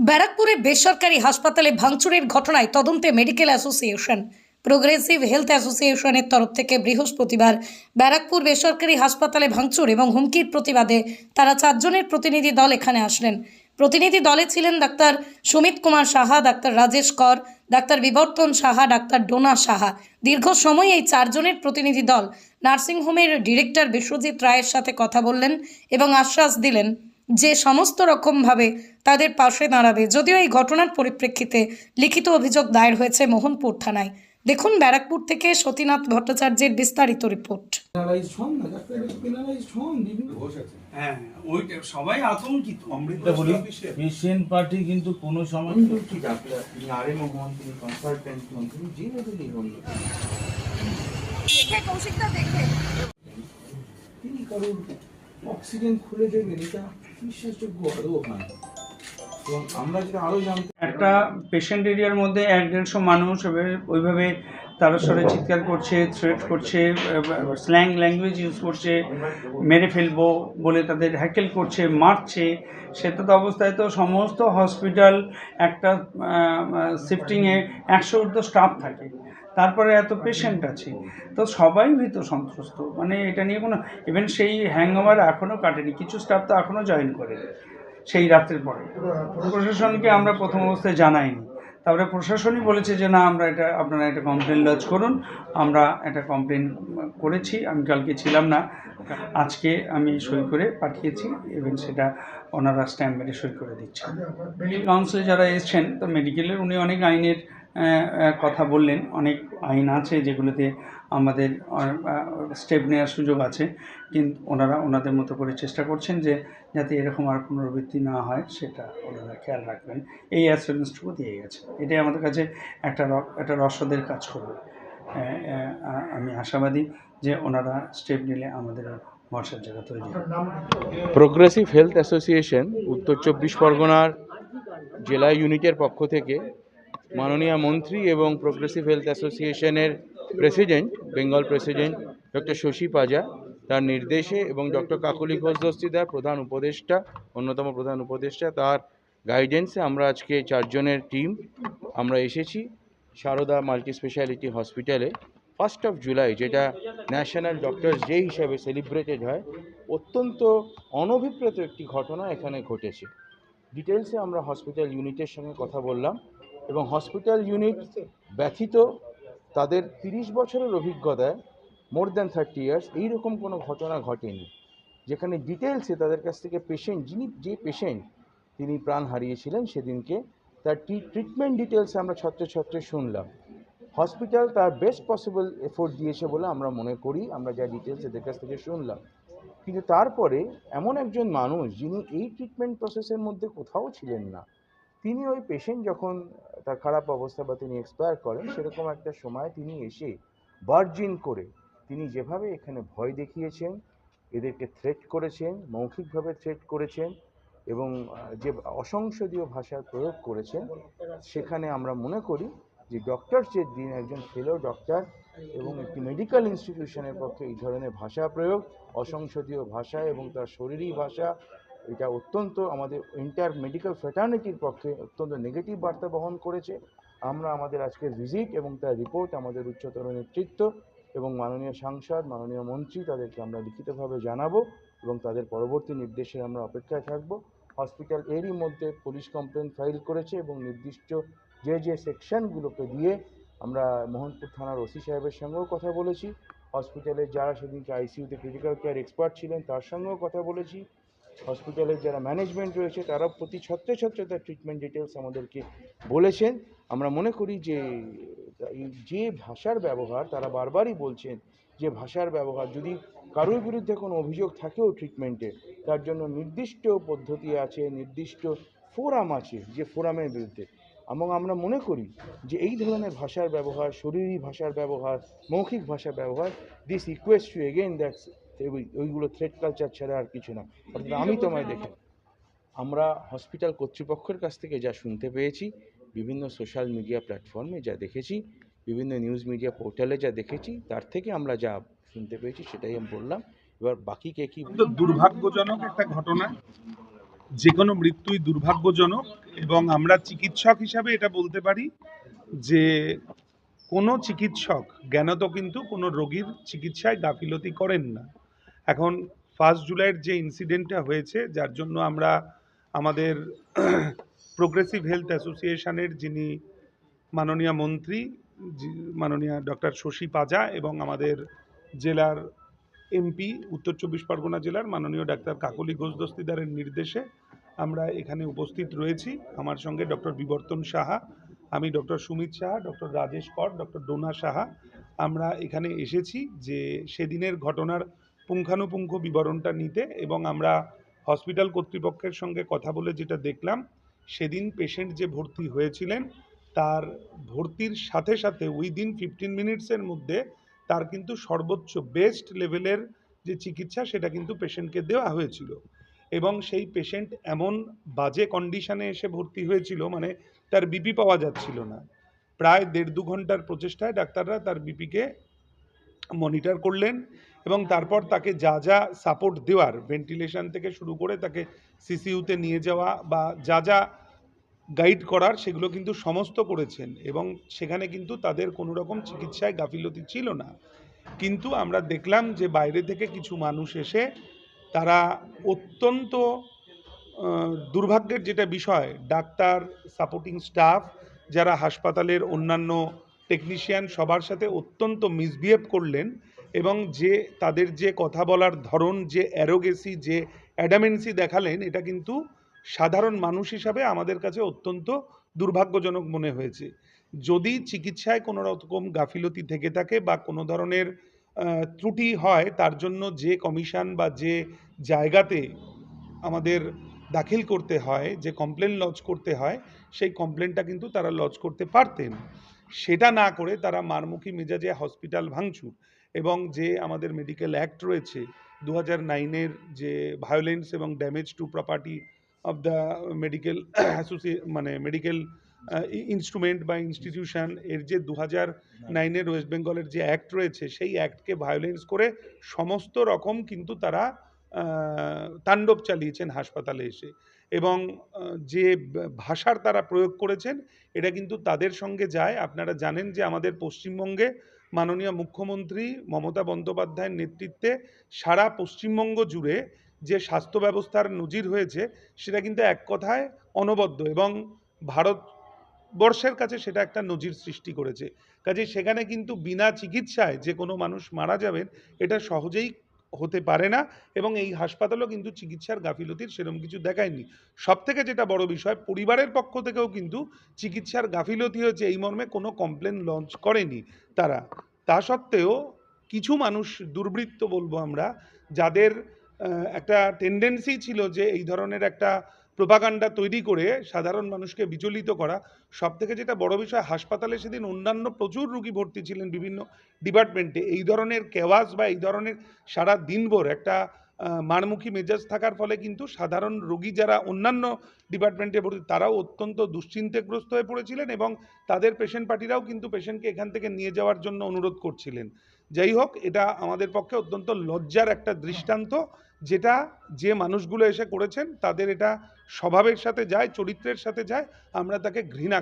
ব্যারাকপুরে বেসরকারি হাসপাতালে ভাঙচুরের ঘটনায় তদন্তে মেডিকেল অ্যাসোসিয়েশন, প্রোগ্রেসিভ হেলথ অ্যাসোসিয়েশনের তরফ থেকে বৃহস্পতিবার ব্যারাকপুর বেসরকারি হাসপাতালে ভাঙচুর এবং হুমকির প্রতিবাদে তারা চারজনের প্রতিনিধি দল এখানে আসলেন। প্রতিনিধি দলে ছিলেন doctor Sumit Kumar Saha, doctor Rajesh Kar, doctor Bibartan Saha, doctor Dona Saha. দীর্ঘ সময় এই চারজনের প্রতিনিধি দল নার্সিংহোমের ডিরেক্টর বিশ্বজিৎ রায়ের সাথে কথা বললেন এবং আশ্বাস দিলেন যে সমস্ত রকমভাবে তাদের পাশে দাঁড়াবে। যদিও এই ঘটনার পরিপ্রেক্ষিতে লিখিত অভিযোগ দায়ের হয়েছে মোহনপুর থানায়। দেখুন ব্যারাকপুর থেকে সতীনাথ ভট্টাচার্যের বিস্তারিত রিপোর্ট। হ্যাঁ ওইটা সবাই আতঙ্কিত। এটা বলি পেশেন্ট পার্টি কিন্তু কোনো সময় আমি বলছি ডাক্তার? তিনি তিনি কনসালটেন্ট হন তিনি যে লেভেলই হন না কেন, তিনি কারোর অক্সিজেন খুলে দেবেন এটা বিশ্বাসযোগ্য আরও জানতে একটা পেশেন্ট এরিয়ার মধ্যে এক দেড়শো মানুষ ওইভাবে তারা সরে চিৎকার করছে থ্রেট করছে স্ল্যাং ল্যাঙ্গুয়েজ ইউজ করছে, মেরে ফেলব বলে তাদের হ্যাকেল করছে, মারছে। সেটা তো অবস্থায় তো সমস্ত হসপিটাল একটা শিফটিংয়ে একশো ঊর্ধ্ব স্টাফ থাকে। তারপরে এত পেশেন্ট আছে। তো সবাই ভীত সন্ত্রস্ত। মানে এটা নিয়ে কোনো ইভেন সেই হ্যাংওভার এখনও কাটেনি। কিছু স্টাফ তো এখনও জয়েন করে সেই রাত্রের পরে। প্রশাসনকে আমরা প্রথম অবস্থায় জানাইনি। তারপরে প্রশাসনই বলেছে যে না আমরা এটা আপনারা একটা কমপ্লেন লজ করুন। আমরা একটা কমপ্লেন করেছি। আমি কালকে ছিলাম না। আজকে আমি সই করে পাঠিয়েছি। এবং সেটা ওনারা স্ট্যাম্প মেরে সই করে দিচ্ছেন। কাউন্সিলে যারা এসছেন তো মেডিকেলের উনি অনেক আইনের কথা বললেন। অনেক আইন আছে যেগুলোতে আমাদের স্টেপ নেওয়ার সুযোগ আছে। কিন্তু ওনারা ওনাদের মতো করে চেষ্টা করছেন যে, যাতে এরকম আর পুনরাবৃত্তি না হয়, সেটা ওনারা খেয়াল রাখবেন। এই অ্যাসুরেন্সটুকু দিয়ে গেছে। এটাই আমাদের কাছে একটা একটা রসদের কাজ করবে। আমি আশাবাদী যে ওনারা স্টেপ নিলে আমাদের ভরসার জায়গা তৈরি প্রোগ্রেসিভ হেলথ অ্যাসোসিয়েশন উত্তর চব্বিশ পরগনার জেলা ইউনিটের পক্ষ থেকে মাননীয় মন্ত্রী এবং প্রোগ্রেসিভ হেলথ অ্যাসোসিয়েশনের president Bengal president doctor Shashi Panja, তার নির্দেশে এবং ডক্টর কাকলি ঘোষ দস্তিদার, প্রধান উপদেষ্টা, অন্যতম প্রধান উপদেষ্টা, তার গাইডেন্সে আমরা আজকে চারজনের টিম আমরা এসেছি সারদা মাল্টি স্পেশালিটি হসপিটালে ফার্স্ট অফ জুলাই যেটা ন্যাশনাল ডক্টরস ডে হিসাবে সেলিব্রেটেড হয়, অত্যন্ত অনভিপ্রেত একটি ঘটনা এখানে ঘটেছে। ডিটেলসে আমরা হসপিটাল ইউনিটের সঙ্গে কথা বললাম। এবং হসপিটাল ইউনিট ব্যথিত, তাদের তিরিশ বছরের অভিজ্ঞতায় মোর দ্যান থার্টি ইয়ার্স এইরকম কোনো ঘটনা ঘটেনি। যেখানে ডিটেলসে তাদের কাছ থেকে পেশেন্ট যিনি যে পেশেন্ট তিনি প্রাণ হারিয়েছিলেন সেদিনকে, তার ট্রিটমেন্ট ডিটেলস আমরা ছত্রে শুনলাম। হসপিটাল তার বেস্ট পসিবল এফোর্ট দিয়েছে বলে আমরা মনে করি, আমরা যা ডিটেলস এদের কাছ থেকে শুনলাম। কিন্তু তারপরে এমন একজন মানুষ যিনি এই ট্রিটমেন্ট প্রসেসের মধ্যে কোথাও ছিলেন না তিনি ওই পেশেন্ট যখন তার খারাপ অবস্থা বা তিনি এক্সপায়ার করেন, সেরকম একটা সময় তিনি এসে বার্জিন করে তিনি যেভাবে এখানে ভয় দেখিয়েছেন, এদেরকে থ্রেট করেছেন, মৌখিকভাবে থ্রেট করেছেন এবং যে অসংসদীয় ভাষার প্রয়োগ করেছেন, সেখানে আমরা মনে করি যে ডক্টর যে দিন একজন ফেলো ডক্টর এবং একটি মেডিকেল ইনস্টিটিউশনের পক্ষে এই ধরনের ভাষা প্রয়োগ অসংসদীয় ভাষা এবং তার শরীরী ভাষা এটা অত্যন্ত আমাদের এন্টায়ার মেডিকেল ফ্রেটার্নিটির পক্ষে অত্যন্ত নেগেটিভ বার্তা বহন করেছে। আমরা আমাদের আজকের ভিজিট এবং তার রিপোর্ট আমাদের উচ্চতর নেতৃত্ব এবং মাননীয় সাংসদ, মাননীয় মন্ত্রী তাদেরকে আমরা লিখিতভাবে জানাব এবং তাদের পরবর্তী নির্দেশে আমরা অপেক্ষায় থাকব। হসপিটাল এরই মধ্যে পুলিশ কমপ্লেন ফাইল করেছে এবং নির্দিষ্ট যে যে সেকশনগুলোকে দিয়ে আমরা মোহনপুর থানার ওসি সাহেবের সঙ্গেও কথা বলেছি। হসপিটালের যারা সেদিনকে আইসিইউতে ক্রিটিক্যাল কেয়ার এক্সপার্ট ছিলেন তার সঙ্গেও কথা বলেছি। হসপিটালের যারা ম্যানেজমেন্ট রয়েছে তারা প্রতি ছত্রে ছত্রে তার ট্রিটমেন্ট ডিটেলস আমাদেরকে বলেছেন। আমরা মনে করি যে যে ভাষার ব্যবহার, তারা বারবারই বলছেন যে ভাষার ব্যবহার, যদি কারোর বিরুদ্ধে কোনো অভিযোগ থাকেও ট্রিটমেন্টে তার জন্য নির্দিষ্ট পদ্ধতি আছে, নির্দিষ্ট ফোরাম আছে, যে ফোরামের বিরুদ্ধে। এবং আমরা মনে করি যে এই ধরনের ভাষার ব্যবহার, শরীরী ভাষার ব্যবহার, মৌখিক ভাষার ব্যবহার this request to again that's ওইগুলো থ্রেড কালচার ছাড়া আর কিছু না। অর্থাৎ আমি তোমায় দেখে আমরা হসপিটাল কর্তৃপক্ষের কাছ থেকে যা শুনতে পেয়েছি বিভিন্ন সোশ্যাল মিডিয়া প্ল্যাটফর্মে যা দেখেছি বিভিন্ন নিউজ মিডিয়া পোর্টালে যা দেখেছি তার থেকে আমরা যা শুনতে পেয়েছি সেটাই আমি বললাম। এবার বাকি কে কী তো দুর্ভাগ্যজনক একটা ঘটনা যে কোনো মৃত্যুই দুর্ভাগ্যজনক এবং আমরা চিকিৎসক হিসাবে এটা বলতে পারি যে কোনো চিকিৎসক জ্ঞানত কিন্তু কোনো রোগীর চিকিৎসায় গাফিলতি করেন না। এখন ফার্স্ট জুলাইয়ের যে ইনসিডেন্টটা হয়েছে, যার জন্য আমরা আমাদের প্রোগ্রেসিভ হেলথ অ্যাসোসিয়েশনের যিনি মাননীয় মন্ত্রী মাননীয় ডক্টর শশী পাজা এবং আমাদের জেলার এমপি উত্তর চব্বিশ পরগনা জেলার মাননীয় ডাক্তার কাকলি ঘোষ দস্তিদারের নির্দেশে আমরা এখানে উপস্থিত রয়েছি। আমার সঙ্গে ডক্টর বিবর্তন সাহা, আমি doctor Sumit Saha doctor Rajesh Kar doctor Dona Saha. আমরা এখানে এসেছি যে সেদিনের ঘটনার পুঙ্খানুপুঙ্খ বিবরণটা নিতে এবং আমরা হসপিটাল কর্তৃপক্ষের সঙ্গে কথা বলে যেটা দেখলাম, সেদিন পেশেন্ট যে ভর্তি হয়েছিলেন, তার ভর্তির সাথে সাথে উইদিন ফিফটিন মিনিটসের মধ্যে তার কিন্তু সর্বোচ্চ বেস্ট লেভেলের যে চিকিৎসা, সেটা কিন্তু পেশেন্টকে দেওয়া হয়েছিল। এবং সেই পেশেন্ট এমন বাজে কন্ডিশনে এসে ভর্তি হয়েছিল মানে তার বিপি পাওয়া যাচ্ছিল না। প্রায় দেড় দু ঘণ্টার প্রচেষ্টায় ডাক্তাররা তার বিপিকে মনিটর করলেন এবং তারপর তাকে যা যা সাপোর্ট দেওয়ার ভেন্টিলেশন থেকে শুরু করে তাকে সিসিইউতে নিয়ে যাওয়া বা যা যা গাইড করার সেগুলো কিন্তু সমস্ত করেছেন এবং সেখানে কিন্তু তাদের কোনো রকম চিকিৎসায় গাফিলতি ছিল না। কিন্তু আমরা দেখলাম যে বাইরে থেকে কিছু মানুষ এসে তারা অত্যন্ত দুর্ভাগ্যের যেটা বিষয়, ডাক্তার সাপোর্টিং স্টাফ যারা হাসপাতালের অন্যান্য টেকনিশিয়ান সবার সাথে অত্যন্ত মিসবিহেভ করলেন এবং যে তাদের যে কথা বলার ধরন, যে অ্যারোগেসি যে অ্যাডামেন্সি দেখালেন, এটা কিন্তু সাধারণ মানুষ হিসাবে আমাদের কাছে অত্যন্ত দুর্ভাগ্যজনক মনে হয়েছে। যদি চিকিৎসায় কোনো রকম গাফিলতি থেকে থাকে বা কোনো ধরনের ত্রুটি হয়, তার জন্য যে কমিশন বা যে জায়গাতে আমাদের দাখিল করতে হয়, যে কমপ্লেন লজ করতে হয়, সেই কমপ্লেনটা কিন্তু তারা লজ করতে পারতেন। সেটা না করে তারা মারমুখী মেজাজে হসপিটাল ভাঙচুর এবং যে আমাদের মেডিকেল অ্যাক্ট রয়েছে দু হাজার নাইনের যে ভায়োলেন্স এবং damage to property of the medical association মানে মেডিকেল ইনস্ট্রুমেন্ট বা ইনস্টিটিউশন এর যে দু হাজার নাইনের ওয়েস্ট বেঙ্গলের যে অ্যাক্ট রয়েছে, সেই অ্যাক্টকে ভায়োলেন্স করে সমস্ত রকম কিন্তু তারা তাণ্ডব চালিয়েছেন হাসপাতালে এসে। এবং যে ভাষার তারা প্রয়োগ করেছেন, এটা কিন্তু তাদের সঙ্গে যায়। আপনারা জানেন যে আমাদের পশ্চিমবঙ্গে মাননীয় মুখ্যমন্ত্রী মমতা বন্দ্যোপাধ্যায়ের নেতৃত্বে সারা পশ্চিমবঙ্গ জুড়ে যে স্বাস্থ্য ব্যবস্থার নজির হয়েছে, সেটা কিন্তু এক কথায় অনবদ্য এবং ভারতবর্ষের কাছে সেটা একটা নজির সৃষ্টি করেছে। কাজে সেখানে কিন্তু বিনা চিকিৎসায় যে কোনো মানুষ মারা যাবেন, এটা সহজেই হতে পারে না এবং এই হাসপাতালও কিন্তু চিকিৎসার গাফিলতির সেরম কিছু দেখায়নি। সব থেকে যেটা বড় বিষয়, পরিবারের পক্ষ থেকেও কিন্তু চিকিৎসার গাফিলতি হয়েছে এই মর্মে কোনো কমপ্লেন লঞ্চ করেনি তারা। তা সত্ত্বেও কিছু মানুষ দুর্বৃত্ত বলব আমরা, যাদের একটা টেন্ডেন্সি ছিল যে এই ধরনের একটা প্রোপাগান্ডা তৈরি করে সাধারণ মানুষকে বিচলিত করা সব থেকে যেটা বড় বিষয়, হাসপাতালে সেদিন অন্যান্য প্রচুর রুগী ভর্তি ছিলেন বিভিন্ন ডিপার্টমেন্টে। এই ধরনের কেওয়াস বা এই ধরনের সারা দিনভর একটা মারমুখী মেজাজ থাকার ফলে কিন্তু সাধারণ রোগী যারা অন্যান্য ডিপার্টমেন্টে ভর্তি, তারাও অত্যন্ত দুশ্চিন্তাগ্রস্ত হয়ে পড়েছিলেন এবং তাদের পেশেন্ট পার্টিরাও কিন্তু পেশেন্টকে এখান থেকে নিয়ে যাওয়ার জন্য অনুরোধ করছিলেন। যাই হোক, এটা আমাদের পক্ষে অত্যন্ত লজ্জার একটা দৃষ্টান্ত, যেটা যে মানুষগুলো এসে করেছেন, তাদের এটা স্বভাবের সাথে যায় চরিত্রের সাথে যায় আমরা তাকে ঘৃণা